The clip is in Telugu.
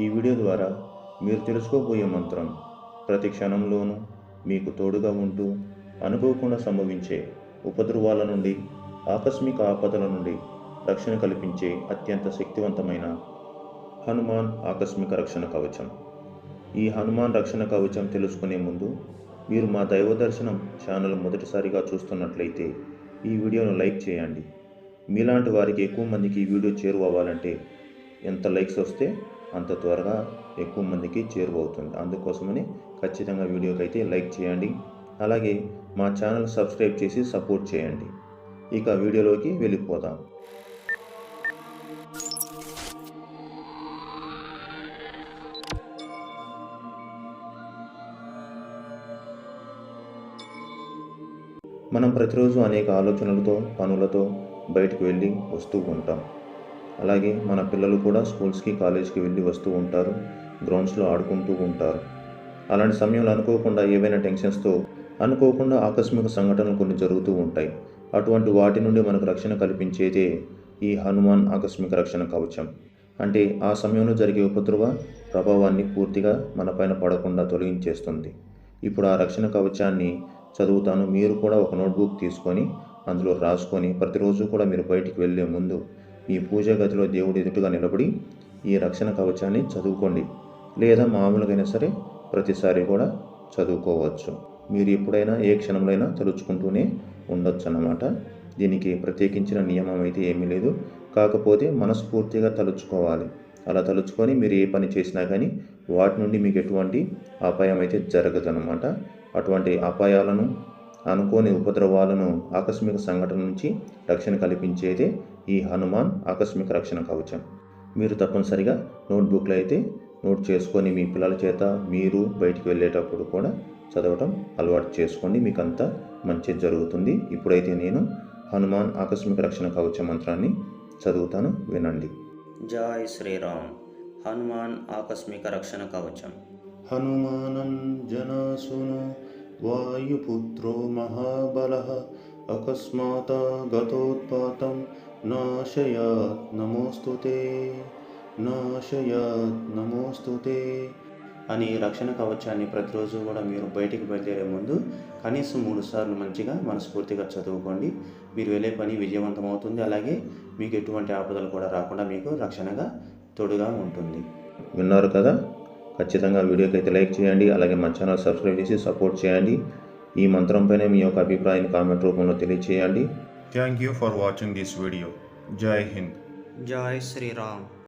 ఈ వీడియో ద్వారా మీరు తెలుసుకోబోయే మంత్రం ప్రతి క్షణంలోనూ మీకు తోడుగా ఉంటూ అనుకోకుండా సంభవించే ఉపద్రవాల నుండి ఆకస్మిక ఆపదల నుండి రక్షణ కల్పించే అత్యంత శక్తివంతమైన హనుమాన్ ఆకస్మిక రక్షణ కవచం. ఈ హనుమాన్ రక్షణ కవచం తెలుసుకునే ముందు మీరు మా దైవ దర్శనం ఛానల్ మొదటిసారిగా చూస్తున్నట్లయితే ఈ వీడియోను లైక్ చేయండి. మీలాంటి వారికి ఎక్కువ మందికి ఈ వీడియో చేరువవ్వాలంటే ఎంత లైక్స్ వస్తే అంత త్వరగా ఎక్కువ మందికి చేరువవుతుంది. అందుకోసమని ఖచ్చితంగా వీడియోకి అయితే లైక్ చేయండి. అలాగే మా ఛానల్ సబ్స్క్రైబ్ చేసి సపోర్ట్ చేయండి. ఇక వీడియోలోకి వెళ్ళిపోదాం. మనం ప్రతిరోజు అనేక ఆలోచనలతో పనులతో బయటికి వెళ్ళి వస్తూ ఉంటాం. అలాగే మన పిల్లలు కూడా స్కూల్స్కి కాలేజ్కి వెళ్ళి వస్తూ ఉంటారు గ్రౌండ్స్లో ఆడుకుంటూ ఉంటారు. అలాంటి సమయంలో అనుకోకుండా ఏవైనా టెన్షన్స్తో అనుకోకుండా ఆకస్మిక సంఘటనలు కొన్ని జరుగుతూ ఉంటాయి. అటువంటి వాటి నుండి మనకు రక్షణ కల్పించేదే ఈ హనుమాన్ ఆకస్మిక రక్షణ కవచం. అంటే ఆ సమయంలో జరిగే ఉపద్రవ ప్రభావాన్ని పూర్తిగా మనపైన పడకుండా తొలగించేస్తుంది. ఇప్పుడు ఆ రక్షణ కవచాన్ని చదువుతాను మీరు కూడా ఒక నోట్బుక్ తీసుకొని అందులో రాసుకొని ప్రతిరోజు కూడా మీరు బయటికి వెళ్ళే ముందు మీ పూజా గదిలో దేవుడు ఎదుటిగా నిలబడి ఈ రక్షణ కవచాన్ని చదువుకోండి. లేదా మామూలుగైనా సరే ప్రతిసారి కూడా చదువుకోవచ్చు. మీరు ఎప్పుడైనా ఏ క్షణంలో తలుచుకుంటూనే ఉండొచ్చు అన్నమాట దీనికి ప్రత్యేకించిన నియమం అయితే ఏమీ లేదు. కాకపోతే మనస్ఫూర్తిగా తలుచుకోవాలి. అలా తలుచుకొని మీరు ఏ పని చేసినా కానీ వాటి నుండి మీకు ఎటువంటి అపాయం అయితే జరగదు అనమాట అటువంటి అపాయాలను అనుకోని ఉపద్రవాలను ఆకస్మిక సంఘటన నుంచి రక్షణ కల్పించేదే ఈ హనుమాన్ ఆకస్మిక రక్షణ కవచం మీరు తప్పనిసరిగా నోట్బుక్లో అయితే నోట్ చేసుకొని మీ పిల్లల చేత మీరు బయటికి వెళ్ళేటప్పుడు కూడా చదవటం అలవాటు చేసుకోండి. మీకు అంతా మంచి జరుగుతుంది. ఇప్పుడైతే నేను హనుమాన్ ఆకస్మిక రక్షణ కవచ మంత్రాన్ని చదువుతాను. వినండి. జై శ్రీరామ్. హనుమాన్ ఆకస్మిక రక్షణ కవచం హనుమానం జనాసును వాయుపుత్రో మహాబల. అకస్మాత్ గతోత్పాతం నాశయాత్ నమోస్తు నాశయాత్ నమోస్తు అని రక్షణ కవచాన్ని ప్రతిరోజు కూడా మీరు బయటికి బయలుదేరే ముందు కనీసం మూడు సార్లు మంచిగా మనస్ఫూర్తిగా చదువుకోండి. మీరు వెళ్ళే పని విజయవంతం అవుతుంది అలాగే మీకు ఎటువంటి ఆపదలు కూడా రాకుండా మీకు రక్షణగా తోడుగా ఉంటుంది. విన్నారు కదా? ఖచ్చితంగా వీడియోకి అయితే లైక్ చేయండి. అలాగే మా ఛానల్ సబ్స్క్రైబ్ చేసి సపోర్ట్ చేయండి. ఈ మంత్రంపైనే మీ యొక్క అభిప్రాయాన్ని కామెంట్ రూపంలో తెలియచేయండి. Thank you for watching this video. Jai Hind. Jai Sri Ram.